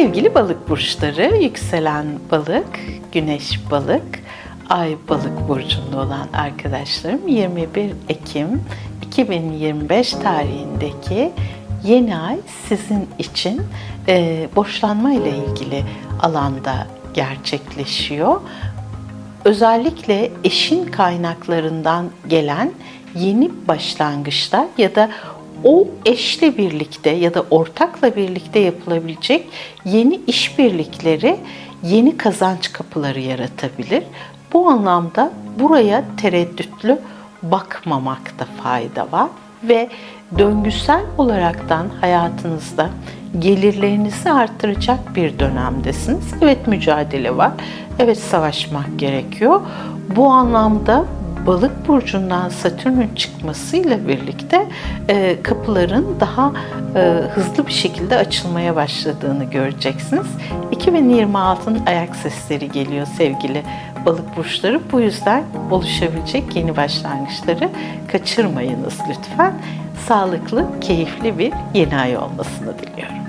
Sevgili balık burçları, yükselen balık, güneş balık, ay balık burcunda olan arkadaşlarım 21 Ekim 2025 tarihindeki yeni ay sizin için e, borçlanma ile ilgili alanda gerçekleşiyor. Özellikle eşin kaynaklarından gelen yeni başlangıçlar ya da o eşle birlikte ya da ortakla birlikte yapılabilecek yeni işbirlikleri yeni kazanç kapıları yaratabilir. Bu anlamda buraya tereddütlü bakmamakta fayda var ve döngüsel olaraktan hayatınızda gelirlerinizi artıracak bir dönemdesiniz. Evet mücadele var. Evet savaşmak gerekiyor. Bu anlamda balık burcundan Satürn'ün çıkmasıyla birlikte e, kapıların daha e, hızlı bir şekilde açılmaya başladığını göreceksiniz. 2026'ın ayak sesleri geliyor sevgili balık burçları. Bu yüzden oluşabilecek yeni başlangıçları kaçırmayınız lütfen. Sağlıklı, keyifli bir yeni ay olmasını diliyorum.